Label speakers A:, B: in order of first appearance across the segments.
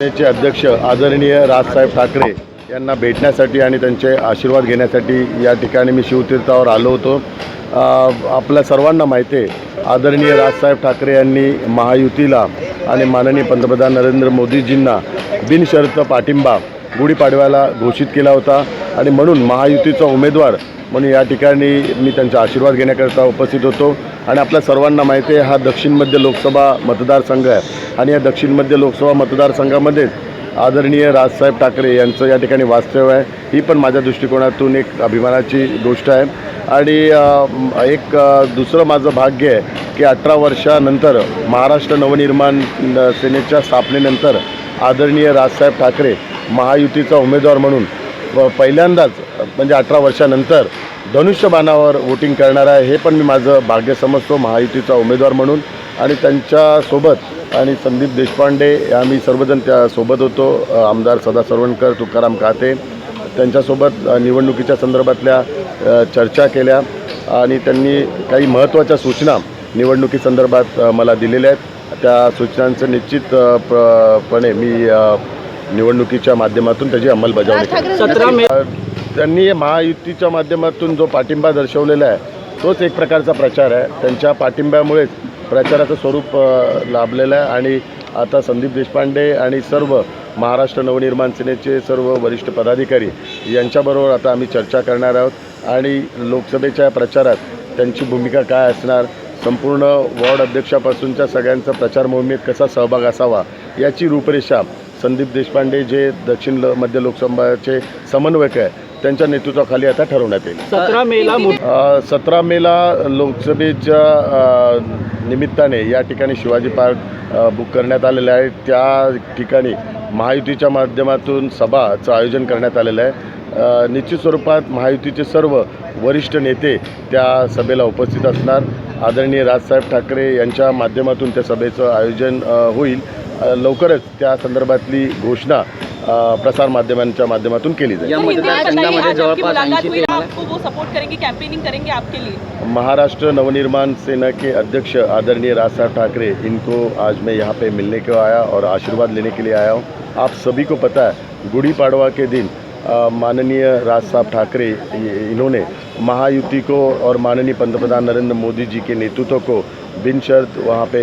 A: सेनेचे अध्यक्ष आदरणीय राजसाहेब ठाकरे यांना भेटण्यासाठी आणि त्यांचे आशीर्वाद घेण्यासाठी या ठिकाणी मी शिवतीर्थावर आलो होतो. आपल्या सर्वांना माहिती आहे आदरणीय राजसाहेब ठाकरे यांनी महायुतीला आणि माननीय पंतप्रधान नरेंद्र मोदीजींना बिनशर्त पाठिंबा गुढीपाडव्याला घोषित केला होता. आणि म्हणून महायुतीचा उमेदवार म्हणून या ठिकाणी मी त्यांचा आशीर्वाद घेण्याकरता उपस्थित होतो. आणि आपल्या सर्वांना माहिती आहे हा दक्षिण मध्य लोकसभा मतदारसंघ आहे. आणि या दक्षिण मध्य लोकसभा मतदारसंघामध्येच आदरणीय राजसाहेब ठाकरे यांचं या ठिकाणी वास्तव्य आहे. ही पण माझ्या दृष्टिकोनातून एक अभिमानाची गोष्ट आहे. आणि एक दुसरं माझं भाग्य आहे की अठरा वर्षानंतर महाराष्ट्र नवनिर्माण सेनेच्या स्थापनेनंतर आदरणीय राजसाहेब ठाकरे महायुतीचा उमेदवार म्हणून पहिल्यांदाच म्हणजे अठरा वर्षानंतर धनुष्यबाणावर वोटिंग करणार आहे हे पण मी माझं भाग्य समजतो महायुतीचा उमेदवार म्हणून. आणि त्यांच्यासोबत आणि संदीप देशपांडे आम्ही सर्वजण त्यासोबत होतो आमदार सदा सरवणकर तुकाराम काते त्यांच्यासोबत निवडणुकीच्या संदर्भातल्या चर्चा केल्या. आणि त्यांनी काही महत्त्वाच्या सूचना निवडणुकीसंदर्भात मला दिलेल्या आहेत. त्या सूचनांचं निश्चित प- पणे मी निवडणुकीच्या माध्यमातून त्याची अंमलबजावणी त्यांनी महायुतीच्या माध्यमातून जो पाठिंबा दर्शवलेला आहे तोच एक प्रकारचा प्रचार आहे. त्यांच्या पाठिंब्यामुळेच प्रचाराचं स्वरूप लाभलेलं आहे. आणि आता संदीप देशपांडे आणि सर्व महाराष्ट्र नवनिर्माण सेनेचे सर्व वरिष्ठ पदाधिकारी यांच्याबरोबर आता आम्ही चर्चा करणार आहोत. आणि लोकसभेच्या प्रचारात त्यांची भूमिका काय असणार संपूर्ण वॉर्ड अध्यक्षापासूनच्या सगळ्यांचा प्रचार मोहिमेत कसा सहभाग असावा याची रूपरेषा संदीप देशपांडे जे दक्षिण ल मध्य लोकसभाचे समन्वयक आहे त्यांच्या नेतृत्वाखाली आता ठरवण्यात येईल.
B: सतरा मेला
A: सतरा मेला लोकसभेच्या निमित्ताने या ठिकाणी शिवाजी पार्क बुक करण्यात आलेलं आहे. त्या ठिकाणी महायुतीच्या माध्यमातून सभाचं आयोजन करण्यात आलेलं आहे. निश्चित स्वरूपात महायुतीचे सर्व वरिष्ठ नेते त्या सभेला उपस्थित असणार. आदरणीय राजसाहेब ठाकरे यांच्या माध्यमातून त्या सभेचं आयोजन होईल. लवकरच त्या संदर्भातली घोषणा प्रसार प्रसारमाध्यमांच्या माध्यमातून केली जाईल. महाराष्ट्र नवनिर्माण सेना के अध्यक्ष आदरणीय राज साहब ठाकरे इनको आज मैं यहाँ पे मिलने को आया और आशीर्वाद लेने के लिए आया हूँ। आप सभी को पता है गुड़ी पाड़वा के दिन माननीय राज साहब ठाकरे इन्होंने महायुति को और माननीय पंतप्रधान नरेंद्र मोदी जी के नेतृत्व को बिन शर्त वहाँ पे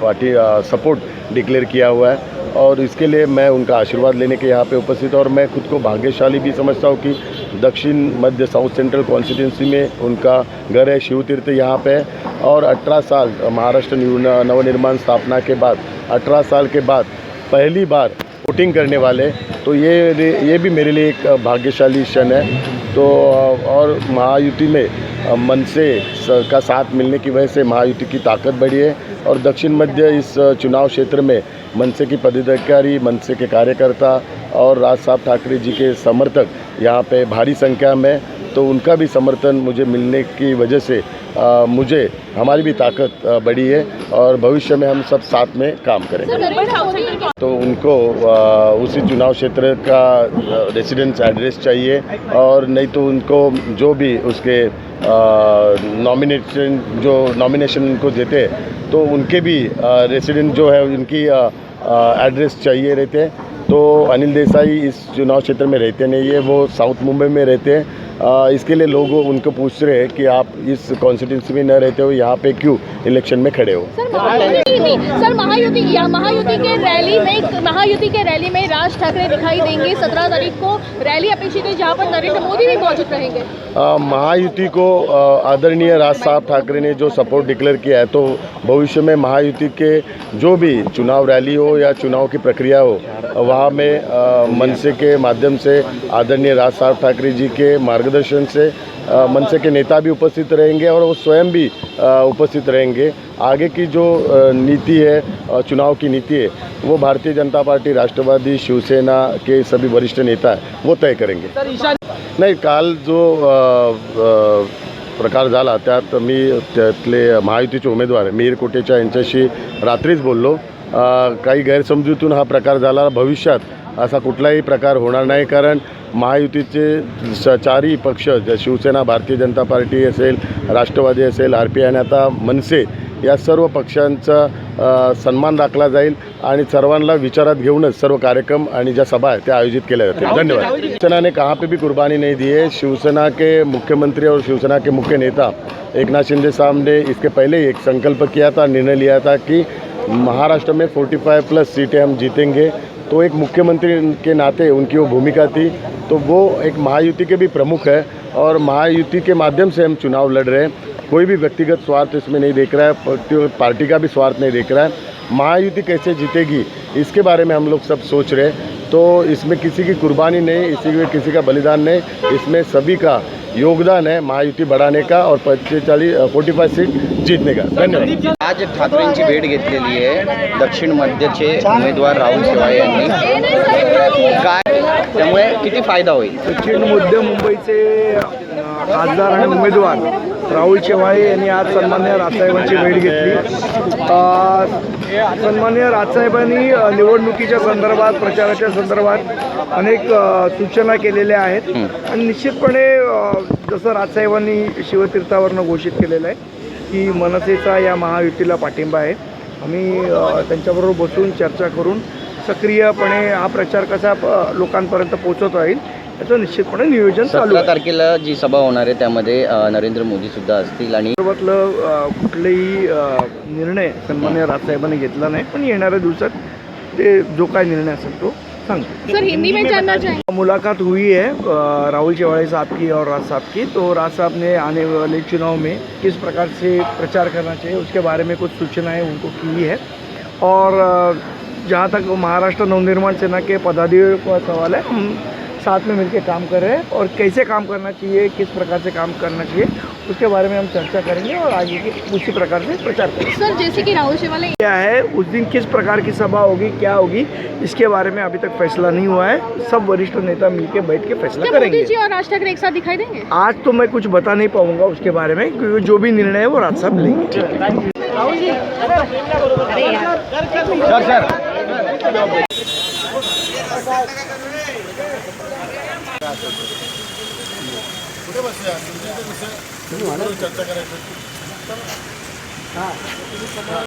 A: पार्टी सपोर्ट डिक्लेयर किया हुआ है। और इसके लिए मैं उनका आशीर्वाद लेने के यहाँ पे उपस्थित हूँ और मैं खुद को भाग्यशाली भी समझता हूँ कि दक्षिण मध्य साउथ सेंट्रल कॉन्स्टिट्यूंसी में उनका घर है शिव तीर्थ यहाँ पर और 18 साल महाराष्ट्र नवनिर्माण स्थापना के बाद 18 साल के बाद पहली बार वोटिंग करने वाले तो ये ये भी मेरे लिए एक भाग्यशाली क्षण है। तो और महायुति में, मन से का साथ मिलने की वजह से महायुति की ताकत बढ़ी है। और दक्षिण मध्य इस चुनाव क्षेत्र में मनसे की पदाधिकारी मनसे के कार्यकर्ता और राज साहब ठाकरे जी के समर्थक यहाँ पे भारी संख्या में तो उनका भी समर्थन मुझे मिलने की वजह से अ, मुझे हमारी भी ताकत बढ़ी है और भविष्य में हम सब साथ में काम करेंगे। तो उनको अ, उसी चुनाव क्षेत्र का रेसिडेंस एड्रेस चाहिए और नहीं तो उनको जो भी उसके नॉमिनेशन जो नॉमिनेशन उनको देते हैं तो उनके भी रेसिडेंट जो है उनकी एड्रेस चाहिए रहते हैं। तो अनिल देसाई इस चुनाव क्षेत्र में रहते नहीं है वो साउथ मुंबई में रहते हैं। आ, इसके लिए लोग उनको पूछ रहे हैं कि आप इस कॉन्स्टिट्यूंसी में न रहते हो यहाँ पे क्यों इलेक्शन में खड़े हो?
C: सर महायुति महायुति के रैली में महायुति के रैली में राज ठाकरे दिखाई देंगे। सत्रह तारीख को रैली अपेक्षित है जहाँ पर नरेंद्र मोदी भी मौजूद रहेंगे।
A: महायुति को आदरणीय राज साहब ठाकरे ने जो सपोर्ट डिक्लेयर किया है तो भविष्य में महायुति के जो भी चुनाव रैली हो या चुनाव की प्रक्रिया हो वहाँ में मनसे के माध्यम से आदरणीय राज साहब ठाकरे जी के मार्गदर्शन से मनसे के नेता भी उपस्थित रहेंगे और वो स्वयं भी उपस्थित रहेंगे। आगे की जो नीति है चुनाव की नीति है वो भारतीय जनता पार्टी राष्ट्रवादी शिवसेना के सभी वरिष्ठ नेता हैं वो तय करेंगे। नाही काल जो प्रकार झाला त्यात मी त्यातले महायुतीचे उमेदवार मीर कोटेच्या यांच्याशी रात्रीच बोललो. काही गैरसमजूतून हा प्रकार झाला. भविष्यात असा कुठलाही प्रकार होणार नाही कारण महायुतीचे स चारही पक्ष ज शिवसेना भारतीय जनता पार्टी असेल राष्ट्रवादी असेल आर पी आय आणि आता मनसे या सर्व पक्षांचा सन्मान राखला जाईल आणि सर्वांना विचारात घेऊनच सर्व कार्यक्रम आणि ज्या सभा आहेत त्या आयोजित केल्या जातील. धन्यवाद. शिवसेना ने कहाँ पे भी कुर्बानी नहीं दी है। शिवसेना के मुख्यमंत्री और शिवसेना के मुख्य नेता एक नाथ शिंदे साहब ने इसके पहले ही एक संकल्प किया था निर्णय लिया था कि महाराष्ट्र में 45 प्लस सीटें हम जीतेंगे। तो एक मुख्यमंत्री के नाते उनकी वो भूमिका थी। तो वो एक महायुति के भी प्रमुख है और महायुति के माध्यम से हम चुनाव लड़ रहे हैं। कोई भी व्यक्तिगत स्वार्थ इसमें नहीं देख रहा है, पार्टी- का भी स्वार्थ नहीं देख रहा है। महायुति कैसे जीतेगी, इसके बारे में हम लोग सब सोच रहे हैं। तो इसमें किसी की कुर्बानी नहीं, इसी किसी का बलिदान नहीं, इसमें सभी का योगदान है महायुति बढ़ाने का और चालीस फोर्टी फाइव सीट जीतने का। धन्यवाद।
D: आज ठाकरेंची भेट घेतलेली आहे. दक्षिण मध्यचे उमेदवार राहुल शेवाळे यांनी. काय? त्यामुळे किती फायदा होईल?
B: दक्षिण मध्य मुंबईचे खासदार आणि उमेदवार राहुल शेवाळे यांनी आज सन्मान्य राजसाहेबांची भेट घेतली. सन्मान्य राजसाहेबांनी निवडणुकीच्या संदर्भात प्रचाराच्या संदर्भात अनेक सूचना केलेल्या आहेत. आणि निश्चितपणे जसं राजसाहेबांनी शिवतीर्थावरनं घोषित केलेलं आहे की मनसेचा या महायुतीला पाठिंबा आहे. आम्ही त्यांच्याबरोबर बसून चर्चा करून सक्रियपणे हा प्रचार कसा लोकांपर्यंत पोहोचवता येईल याचं निश्चितपणे नियोजन चालू
D: तारखेला जी सभा होणार आहे त्यामध्ये नरेंद्र मोदी सुद्धा असतील आणि
B: सर्वातलं कुठलेही निर्णय सन्मान्य राजसाहेबांनी घेतला नाही पण येणाऱ्या दिवसात ते जो काय निर्णय असेल तो सांगतो
C: सर हिंदी में जानना चाहेंगे
B: मुलाकात हुई है राहुल चेवाड़े साहब की और राज साहब की। तो राज साहब ने आने वाले चुनाव में किस प्रकार से प्रचार करना चाहिए उसके बारे में कुछ सूचनाएँ उनको की है। और जहाँ तक महाराष्ट्र नवनिर्माण सेना के पदाधिकारियों का सवाल है हम साथ में मिलकर काम कर रहे हैं और कैसे काम करना चाहिए किस प्रकार से काम करना चाहिए उसके बारे में हम चर्चा करेंगे और आगे की उसी प्रकार से प्रचार करेंगे
C: सर जैसे कि राहुल शेवाले
B: क्या है उस दिन किस प्रकार की सभा होगी क्या होगी इसके बारे में अभी तक फैसला नहीं हुआ है सब वरिष्ठ नेता मिलकर बैठ के फैसला करेंगे
C: जी और राज ठाकरे एक साथ दिखाई देंगे
B: आज तो मैं कुछ बता नहीं पाऊँगा उसके बारे में क्योंकि जो भी निर्णय है वो राज साहब लेंगे कुठे बसल्या तुमच्या चर्चा करायची.